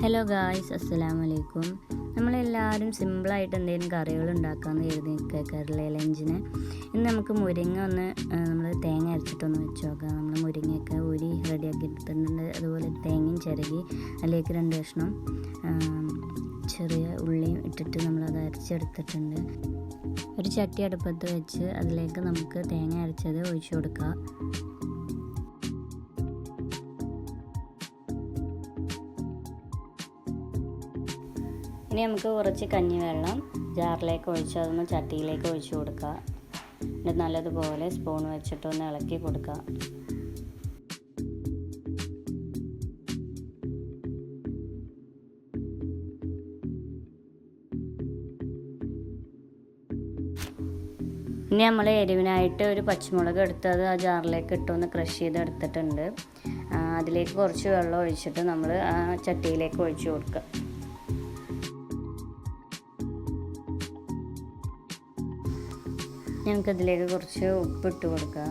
Hello guys അസ്സലാമു അലൈക്കും നമ്മളെല്ലാവരും സിമ്പിളായിട്ട് എന്തെങ്കിലും കറികൾ ഉണ്ടാക്കാമെന്ന് കരുതി നിൽക്കാറില്ലേ ലഞ്ചിന് ഇന്ന് നമുക്ക് മുരിങ്ങ ഒന്ന് നമ്മൾ തേങ്ങ അരച്ചിട്ടൊന്ന് വെച്ച് നോക്കാം. നമ്മൾ മുരിങ്ങയൊക്കെ ഊരി റെഡിയാക്കി എടുത്തിട്ടുണ്ട്. അതുപോലെ തേങ്ങയും ചിരകി അതിലേക്ക് രണ്ട് കഷ്ണം ചെറിയ ഉള്ളിയും ഇട്ടിട്ട് നമ്മളത് അരച്ചെടുത്തിട്ടുണ്ട്. ഒരു ചട്ടി അടുപ്പത്ത് വെച്ച് അതിലേക്ക് നമുക്ക് തേങ്ങ അരച്ചത് ഒഴിച്ചു കൊടുക്കുക ഇനി നമുക്ക് കുറച്ച് കഞ്ഞിവെള്ളം ജാറിലേക്ക് ഒഴിച്ച് അതൊന്ന് ചട്ടിയിലേക്ക് ഒഴിച്ചു കൊടുക്കുക. എന്നിട്ട് നല്ലതുപോലെ സ്പൂൺ വെച്ചിട്ടൊന്ന് ഇളക്കി കൊടുക്കുക. ഇനി നമ്മൾ എരിവിനായിട്ട് ഒരു പച്ചമുളക് എടുത്ത് അത് ആ ജാറിലേക്ക് ഇട്ടൊന്ന് ക്രഷ് ചെയ്ത് എടുത്തിട്ടുണ്ട്. ആ, അതിലേക്ക് കുറച്ച് വെള്ളം ഒഴിച്ചിട്ട് നമ്മൾ ആ ചട്ടിയിലേക്ക് ഒഴിച്ചു കൊടുക്കുക. ഞങ്ങൾക്കതിലേക്ക് കുറച്ച് ഉപ്പിട്ട് കൊടുക്കുക.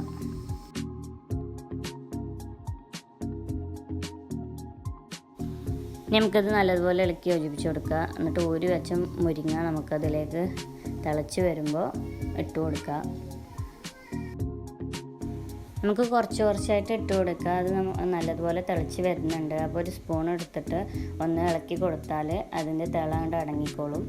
നമുക്കത് നല്ലതുപോലെ ഇളക്കി യോജിപ്പിച്ച് കൊടുക്കുക. എന്നിട്ട് ഒരു വെച്ച മുരിങ്ങ നമുക്കതിലേക്ക് തിളച്ച് വരുമ്പോൾ ഇട്ട് കൊടുക്കുക. നമുക്ക് കുറച്ച് കുറച്ചായിട്ട് ഇട്ട് കൊടുക്കുക. അത് നല്ലതുപോലെ തിളച്ച് വരുന്നുണ്ട്. അപ്പോൾ ഒരു സ്പൂൺ എടുത്തിട്ട് ഒന്ന് ഇളക്കി കൊടുത്താൽ അതിന്റെ തിള കൊണ്ട് അടങ്ങിക്കോളും.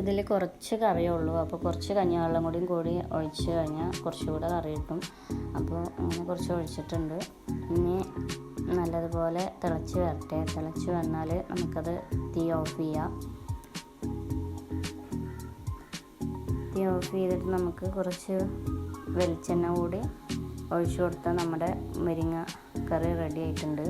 ഇതിൽ കുറച്ച് കറിയേ ഉള്ളൂ അപ്പോൾ കുറച്ച് കഞ്ഞിവെള്ളം കൂടിയും കൂടി ഒഴിച്ച് കഴിഞ്ഞാൽ കുറച്ചുകൂടെ കറി കിട്ടും. അപ്പോൾ അങ്ങനെ കുറച്ച് ഒഴിച്ചിട്ടുണ്ട്. ഇനി നല്ലതുപോലെ തിളച്ച് വരട്ടെ. തിളച്ച് വന്നാൽ നമുക്കത് തീ ഓഫ് ചെയ്യാം. തീ ഓഫ് ചെയ്തിട്ട് നമുക്ക് കുറച്ച് വെളിച്ചെണ്ണ കൂടി ഒഴിച്ചു കൊടുത്താൽ നമ്മുടെ മുരിങ്ങ കറി റെഡി ആയിട്ടുണ്ട്.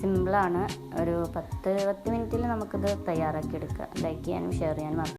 സിമ്പിളാണ് ഒരു പത്ത് പത്ത് മിനിറ്റിൽ നമുക്കിത് തയ്യാറാക്കി എടുക്കാം ലൈക്ക് ചെയ്യാനും ഷെയർ ചെയ്യാനും.